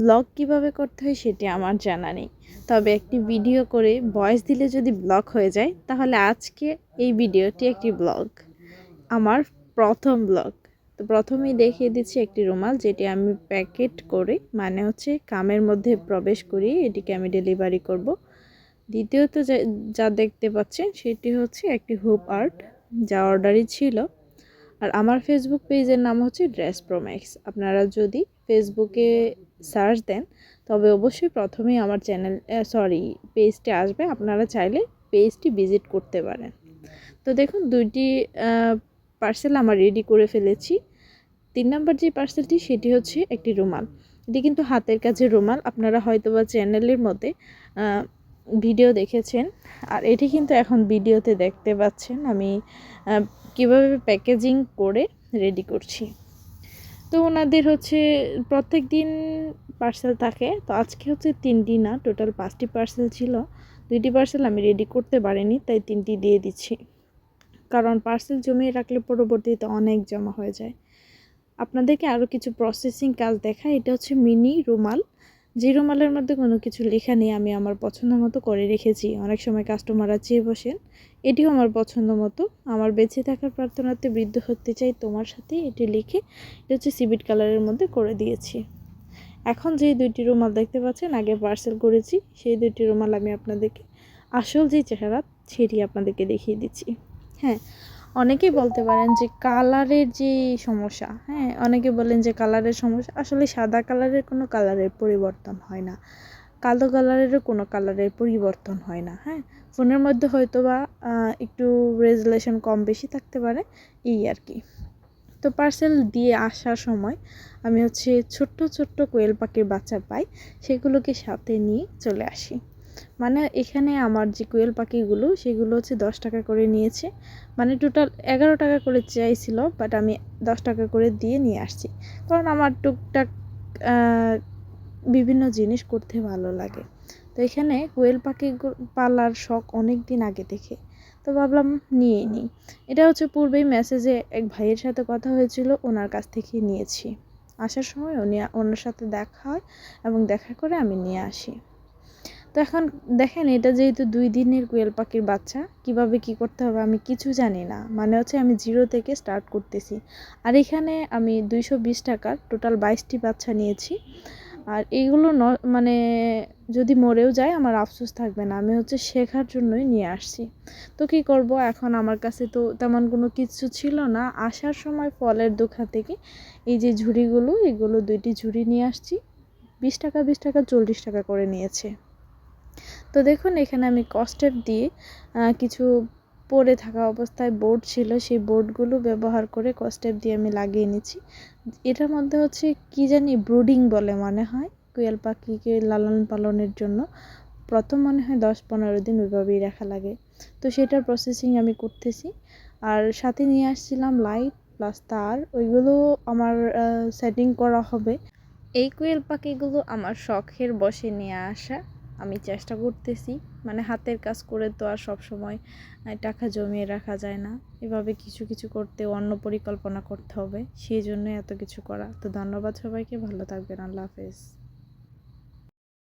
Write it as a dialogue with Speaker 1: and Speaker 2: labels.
Speaker 1: Blog কীভাবে করতে হয় সেটি আমার জানা নেই। তবে একটি ভিডিও করে ভয়েস দিলে যদি ব্লগ হয়ে যায়, তাহলে আজকে এই ভিডিওটি একটি ব্লগ। আমার প্রথম ব্লগ। তো প্রথমেই দেখিয়ে দিচ্ছি একটি রুমাল, যেটি আমি প্যাকেট করে মানে হচ্ছে কামের মধ্যে প্রবেশ করি এটিকে আমি ডেলিভারি করব। দ্বিতীয়ত যা দেখতে পাচ্ছেন, সেটি হচ্ছে একটি হুপ আর্ট, যা অর্ডারই ছিল। আর আমার ফেসবুক পেজের নাম হচ্ছে ড্রেস প্রোম্যাক্স আপনারা যদি ফেসবুকে সার্চ দেন। তবে অবশ্যই প্রথমেই আমার চ্যানেল সরি পেজটি আসবে। আপনারা চাইলে পেজটি ভিজিট করতে পারেন। তো দেখুন, দুইটি পার্সেল আমার রেডি করে ফেলেছি। তিন নম্বর যে পার্সেলটি সেটি হচ্ছে একটি রুমাল। এটি কিন্তু হাতের কাছে রুমাল। আপনারা হয়তো বা চ্যানেলের মধ্যে ভিডিও দেখেছেন। আর এটি কিন্তু এখন ভিডিওতে দেখতে পাচ্ছেন। আমি কীভাবে প্যাকেজিং করে রেডি করছি। তো ওনাদের হচ্ছে প্রত্যেক দিন পার্সেল থাকে। তো আজকে হচ্ছে তিনটি না টোটাল পাঁচটি পার্সেল ছিল। দুইটি পার্সেল আমি রেডি করতে পারিনি, তাই তিনটি দিয়ে দিচ্ছি। কারণ পার্সেল জমিয়ে রাখলে পরবর্তীতে অনেক জমা হয়ে যায়। আপনাদেরকে আরও কিছু প্রসেসিং কাজ দেখায়, এটা হচ্ছে মিনি রুমাল যে রুমালের মধ্যে কোনো কিছু লেখা নেই, আমি আমার পছন্দ মতো করে রেখেছি। অনেক সময় কাস্টমাররা চেয়ে বসেন, এটিও আমার পছন্দ মতো। আমার বেঁচে থাকার প্রার্থনাতে বৃদ্ধ হতে চাই তোমার সাথে, এটি লিখে এটা হচ্ছে সিবিট কালারের মধ্যে করে দিয়েছি। এখন যে দুইটি রুমাল দেখতে পাচ্ছেন, আগে পার্সেল করেছি, সেই দুইটি রুমাল আমি আপনাদেরকে, আসল যে চেহারা, সেটি আপনাদেরকে দেখিয়ে দিচ্ছি। হ্যাঁ অনেকেই বলতে পারেন যে কালারের যে সমস্যা হ্যাঁ অনেকে বলেন যে কালারের সমস্যা, আসলে সাদা কালারের কোনো কালারের পরিবর্তন হয় না। কালো কালারেরও কোনো কালারের পরিবর্তন হয় না হ্যাঁ। ফোনের মধ্যে হয়তো বা একটু রেজুলেশন কম বেশি থাকতে পারে, এই আর কি। তো পার্সেল দিয়ে আসার সময় আমি হচ্ছে ছোট্ট ছোট্ট কোয়েল পাখির বাচ্চা পাই, সেগুলোকে সাথে নিয়ে চলে আসি। মানে এখানে আমার যে কোয়েল পাখিগুলো, সেগুলো হচ্ছে দশ টাকা করে নিয়েছে। মানে টোটাল এগারো টাকা করে চাইছিল বাট আমি দশ টাকা করে দিয়ে নিয়ে আসছি। কারণ আমার টুকটাক বিভিন্ন জিনিস করতে ভালো লাগে। তো এখানে কোয়েল পাখি পালার শখ অনেক দিন আগে থেকে তো ভাবলাম নিয়ে নিই। এটা হচ্ছে পূর্বেই মেসেজে এক ভাইয়ের সাথে কথা হয়েছিল, ওনার কাছ থেকে নিয়েছি। আসার সময় উনি, ওনার সাথে দেখা হয় এবং দেখা করে আমি নিয়ে আসি। তো এখন দেখেন, এটা যেহেতু দুই দিনের কোয়েল পাখির বাচ্চা, কীভাবে কি করতে হবে আমি কিছু জানি না। মানে হচ্ছে আমি জিরো থেকে স্টার্ট করতেছি। আর এখানে আমি দুইশো বিশ টাকার টোটাল বাইশটি বাচ্চা নিয়েছি। আর এইগুলো ন মানে যদি মরেও যায় আমার আফসোস থাকবে না, আমি হচ্ছে শেখার জন্যই নিয়ে আসছি। তো কী করব এখন আমার কাছে তো তেমন কোনো কিছু ছিল না। আসার সময় ফলের দোকান থেকে এই যে ঝুড়িগুলো, এগুলো দুইটি ঝুড়ি নিয়ে আসছি। বিশ টাকা বিশ টাকা, চল্লিশ টাকা করে নিয়েছে। তো দেখুন, এখানে আমি কস্টেপ দিয়ে কিছু পড়ে থাকা অবস্থায় বোর্ড ছিল, সেই বোর্ডগুলো ব্যবহার করে কস্টেপ দিয়ে আমি লাগিয়ে নিচ্ছি। এটার মধ্যে হচ্ছে কি জানি ব্রুডিং বলে মনে হয়, কোয়েল পাখিকে লালন পালনের জন্য। প্রথম মনে হয় দশ পনেরো দিন ওইভাবেই রাখা লাগে। তো সেটার প্রসেসিং আমি করতেছি। আর সাথে নিয়ে আসছিলাম লাইট প্লাস তার, ওইগুলো আমার সেটিং করা হবে। এই কোয়েল পাখিগুলো আমার শখের বসে নিয়ে আসা। আমি চেষ্টা করতেছি। মানে হাতের কাজ করে তো আর সব সময় টাকা জমিয়ে রাখা যায় না। এভাবে কিছু কিছু করতে অন্য পরিকল্পনা করতে হবে। সেই জন্য এত কিছু করা। তো ধন্যবাদ সবাইকে। ভালো থাকবেন। আল্লাহ হাফেজ।